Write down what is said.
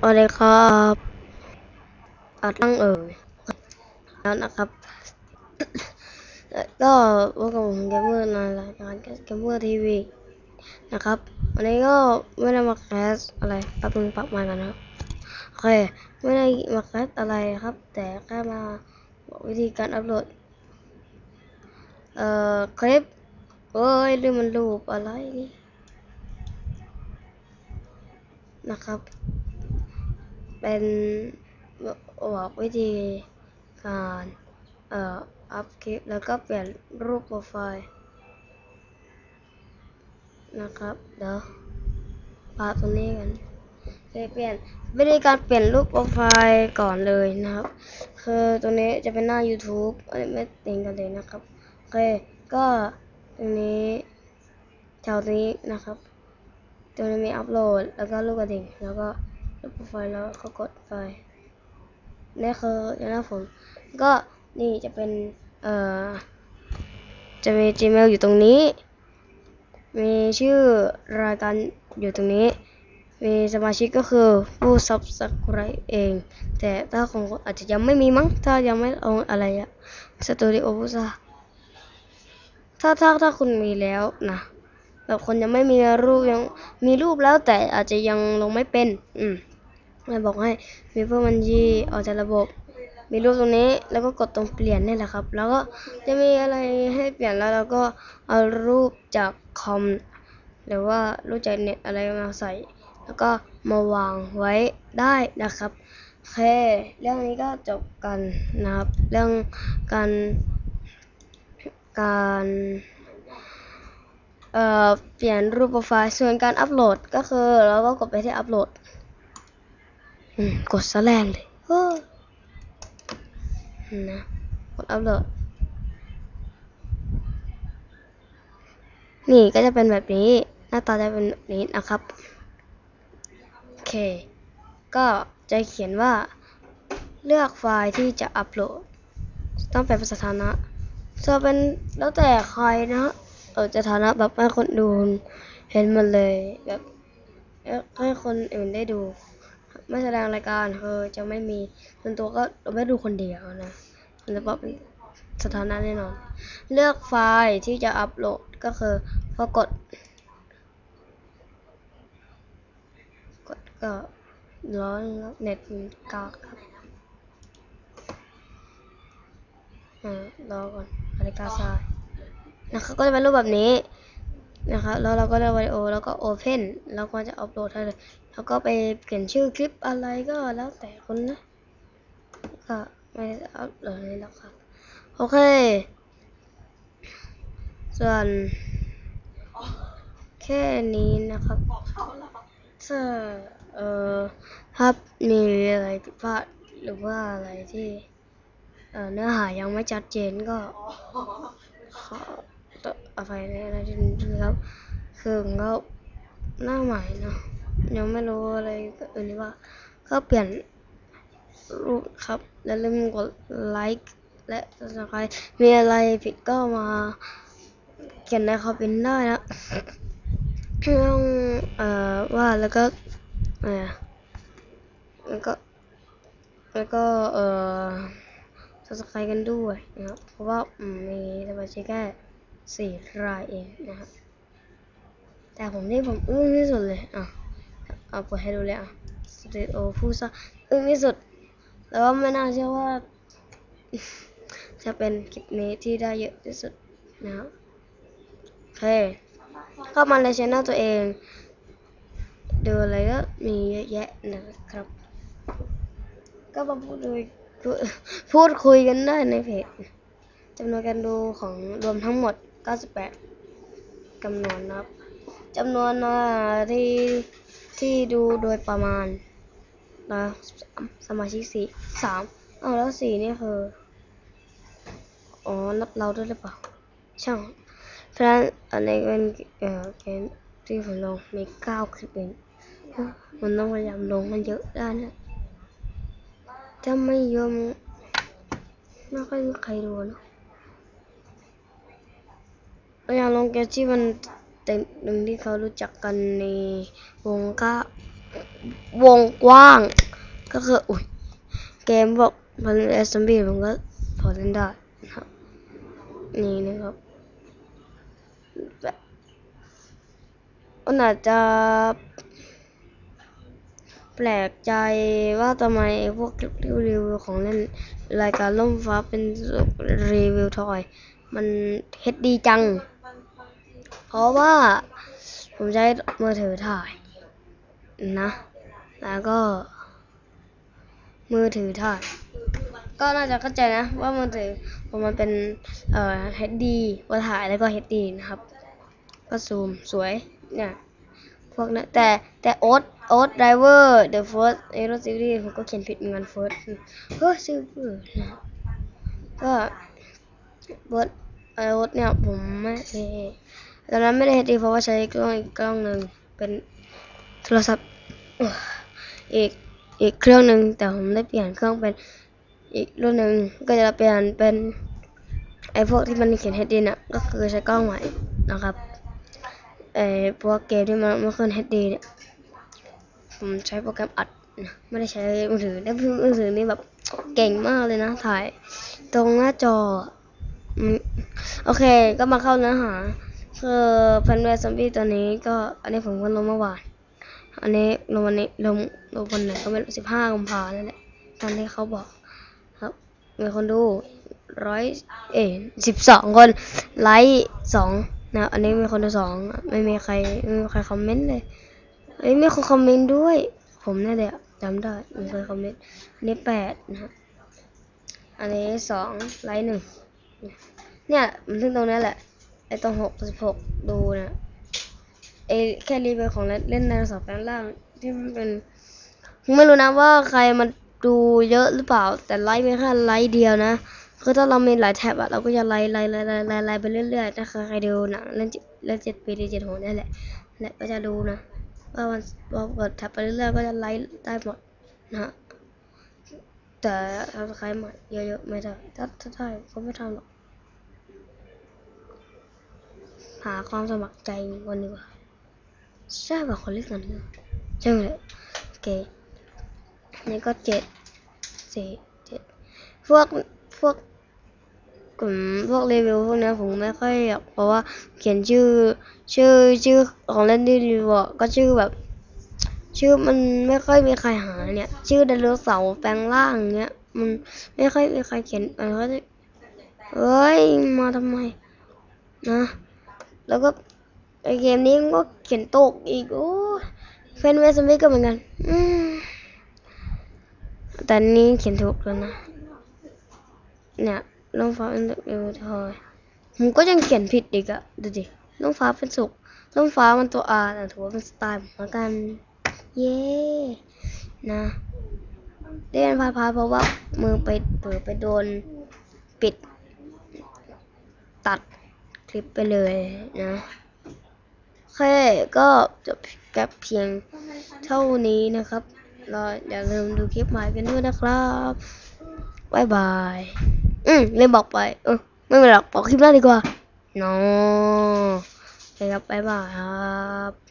สวัสดีครับอัดตั้งเอ่ยแล้วนะครับก็พวกบผมเกมเมอร์ในรายการเกมเมอร์ทีวีนะครับวันนี้ก็ไม่ได้มาแคสอะไรแป๊บนึงปรับมค์กันนะครับโอเคไม่ได้มาแคสอะไรครับ แต่แค่มาบอกวิธีการอัพโหลดเอ่อคลิปเอ้ยหรือมันรูปอะไรนี่นะครับ เป็นบอกวิธีการเอ่ออัพคลิปแล้วก็เปลี่ยนรูปโปรไฟล์นะครับเดี๋ยวปาตรงนี้กันจะเปลี่ยนวิธีการเปลี่ยนรูปโปรไฟล์ก่อนเลยนะครับ คือตัวนี้จะเป็นหน้า YouTube อันนี้ไม่ติงกันเลยนะครับโอเคก็ตรงนี้แถวนี้นะครับ ตัวนี้มีอัพโหลดแล้วก็ลูกกระดิ่งแล้วก็ รูปโปรไฟล์แล้วก็กดไปนี่คือหน้าผม ก็นี่จะเป็น เอ่อ จะมี Gmail อยู่ตรงนี้ มีชื่อรายการอยู่ตรงนี้ มีสมาชิกก็คือผู้ subscribe เอง แต่ถ้าของคนอาจจะยังไม่มีมั้ง ถ้ายังไม่เอาอะไรอะสตูดิโอพูซาถ้าถ้าถ้าคุณมีแล้วนะแบบคนยังไม่มีรูปยังมีรูปแล้วแต่อาจจะยังลงไม่เป็น อืม แม่บอกให้มีเพื่อบัญชีออกจากระบบ มีรูปตรงนี้แล้วก็กดตรงเปลี่ยนนี่แหละครับ แล้วก็จะมีอะไรให้เปลี่ยนแล้วเราก็เอารูปจากคอมหรือว่ารูปจากเน็ตอะไรมาใส่ แล้วก็มาวางไว้ได้นะครับโอเค เรื่องนี้ก็จบกันนะครับ เรื่องการการเอ่อเปลี่ยนรูปโปรไฟล์ส่วนการอัปโหลดก็คือเราก็กดไปที่อัปโหลด กดซะแรงเลยเฮ้อนะกดอัปโหลด นี่ก็จะเป็นแบบนี้ หน้าตาจะเป็นแบบนี้นะครับ โอเค ก็จะเขียนว่า เลือกไฟล์ที่จะอัปโหลด ต้องเป็นสถานะจะเป็นแล้วแต่ใครนะเออจะฐานะแบบให้คนดูเห็นมันเลยแบบให้คนอื่นได้ดู ไม่แสดงรายการคือจะไม่มีส่วนตัวก็เราไม่ดูคนเดียวนะมันจะเป็นสถานะแน่นอน เลือกไฟล์ที่จะอัปโหลดก็คือพอกด กดก็ร้อนเน็ตกากครับอ่ารอก่อนนาฬิกาทรายนะครับก็จะเป็นรูปแบบนี้ นะครับแล้วเราก็ได้วิดีโอแล้วก็โอเพนแล้วก็จะอัปโหลดให้เลย แล้วก็ไปเปลี่ยนชื่อคลิปอะไรก็แล้วแต่คนนะก็ไม่ได้อัปโหลดเลยแล้วครับ โอเค ส่วนแค่นี้นะครับถ้าเอ่อถ้ามีอะไรผิดพลาดหรือว่าอะไรที่เอ่อเนื้อหายังไม่ชัดเจนก็ขอ อภัยในอะไรที่นี้ครับ คือก็หน้าใหม่เนาะยังไม่รู้อะไรก็อื่นหรือว่า ก็เปลี่ยนรูปครับแล้วลืมกดไลค์และ subscribe มีอะไรผิดก็มาเขียนในคอมเมนต์ได้นะต้องเอ่อว่าแล้วก็เอ่อแล้วก็แล้วก็เอ่อสสไครกันด้วยนะครับเพราะว่ามมีสมาชิกแค่ สี่รายเองนะครับแต่ผมนี่ผมอึ้งที่สุดเลยอะเอาเปิดให้ดูเลยอะสตูดิโอฟูซ่าอึ้งที่สุด แล้วก็ไม่น่าเชื่อว่า จะเป็นคลิปนี้ที่ได้เยอะที่สุดนะครับโอเคเข้ามาในช่องตัวเองดูอะไรก็มีเยอะแยะนะครับ ก็มาพูดคุยพูพูดคุยกันได้ในเพจจำนวนการดูของรวมทั้งหมด 98จำนวนนะครับจำนวนที่ที่ดูโดยประมาณนะสมาชิกสี่สามเอาแล้วสี่นี่คืออ๋อนับเราด้วยหรือเปล่าช่างเพราะฉะนั้นอันนี้เป็นเอ่อเกมที่ผมลงมีเก้าคลิปเองมันต้องพยายามลงมันเยอะได้นะถ้าไม่เยอะมันไม่ค่อยมีใครดูนะ พยายามลงเกมที่มันเต็มหนึ่งที่เขารู้จักกันในวงก้าวงกว้าง ก็คืออุ้ยเกมบอกมันเอสมบีผมก็พอเล่นได้นะครับนี่นะครับแบบมันอาจจะแปลกใจว่าทำไมพวกรีวิวของเล่นรายการล่มฟ้าเป็นรีวิวทอย มันเฮ็ดดีจัง เพราะว่าผมใช้มือถือถ่ายนะ แล้วก็ มือถือถ่าย ก็น่าจะเข้าใจนะ ว่ามือถือผมมันเป็นเอ่อ HD ว่าถ่ายแล้วก็ HD นะครับ ก็ซูมสวยเนี่ยพวกนั้นแต่แต่โอ๊ตโอ๊ตไดเวอร์เดอะเฟิร์สเอโรซีรีส์ผมก็เขียนผิดเหมือนกันเฟิร์สเฮ้ยซิลเวอร์นะก็โอ๊ตไอโอ๊ตเนี่ยผมไม่ ตอนนั้นไม่ได้เฮดดีเพราะว่าใช้กล้องอีกกล้องหนึ่งเป็นโทรศัพท์อีกอีกเครื่องหนึ่งแต่ผมได้เปลี่ยนเครื่องเป็นอีกรุ่นหนึ่งก็จะเปลี่ยนเป็นไอพวกที่มันเขียนเฮดดีน่ะก็คือใช้กล้องใหม่นะครับไอพวกเกมที่มันไม่ขึ้น HD เนี่ยผมใช้โปรแกรมอัดนะไม่ได้ใช้มือถือแล้วมือถือนี่แบบเก่งมากเลยนะถ่าย ตรงหน้าจอ โอเค ก็มาเข้าเนื้อหา คือแฟนเวสซอมบี้ตัวนี้ก็อันนี้ผมก็ลงเมื่อวาน อันนี้ลงวันนี้ลงลงวันไหนก็ไม่รู้สิบห้ากุมภานั่นแหละตอนที่เขาบอก ครับมีคนดูร้อยเอ๋สิบสองคนไลค์สองนะอันนี้มีคนดูสองไม่มีใครไม่มีใครคอมเมนต์เลยเอ้ยมีคนคอมเมนต์ด้วย ผมนี่แหละจำได้มีคนคอมเมนต์อันนี้แปดนะฮะอันนี้สองไลค์หนึ่งเนี่ยมันถึงตรงนี้แหละ ไอตรงหกสิบหกดูนะไอแค่รีวิวของเล่นเล่นในโทรศัพท์แปลงร่างที่มันเป็นไม่รู้นะว่าใครมันดูเยอะหรือเปล่า แต่ไลค์เป็นแค่ไลค์เดียวนะคือถ้าเรามีหลายแท็บอะเราก็จะไล่ไล่ไล่ไล่ไล่ไล่ไปเรื่อยๆถ้าใครดูหนังเล่นเล่นเจ็ดปีดีเจ็ดโหนี่แหละและก็จะดูนะว่ามันพอเปิดแท็บไปเรื่อยๆก็จะไล่ได้หมดนะฮะแต่ทำใครใหม่เยอะๆไม่ได้ถ้าถ้าได้ก็ไม่ทำหรอก หาความสมัครใจกันดีกว่าใช่ป่ะคนเล่นกันเนี่ยใช่เลยโอเคนี่ก็เจ็ดสี่เจ็ดพวกพวกกลุ่มพวกรีวิวพวกเนี้ยผมไม่ค่อยอยากเพราะว่าเขียนชื่อชื่อชื่อของเล่นที่รีวิวก็ชื่อแบบ ชื่อมันไม่ค่อยมีใครหาเนี่ย ชื่อไดโนเสาร์แปลงร่างเงี้ยมันไม่ค่อยมีใครเขียนมันก็จะเอ้ยมาทำไมนะ แล้วก็ไอเกมนี้มันก็เขียนตกอีกโอ้เฟนเวสมิก็เหมือนกันแต่นี้เขียนถูกแล้วนะ เนี่ยน้องฟ้าเป็นเอวทอยผมก็ยังเขียนผิดอีกอะดูดิน้องฟ้าเป็นสุกน้องฟ้ามันตัวอาแต่ถือว่าเป็นสไตล์ผมละกัน เย้นะเล่นพาพาเพราะว่ามือไปเปิดไปโดนปิดตัด คลิปไปเลยนะโอเคก็จบแค่เพียงเท่านี้นะครับรออย่าลืมดูคลิปใหม่กันด้วยนะครับบายบาย อืมเลยบอกไปเออไม่เป็นไรหรอกบอกคลิปหน้าดีกว่าน้อโอเคครับบายบายครับ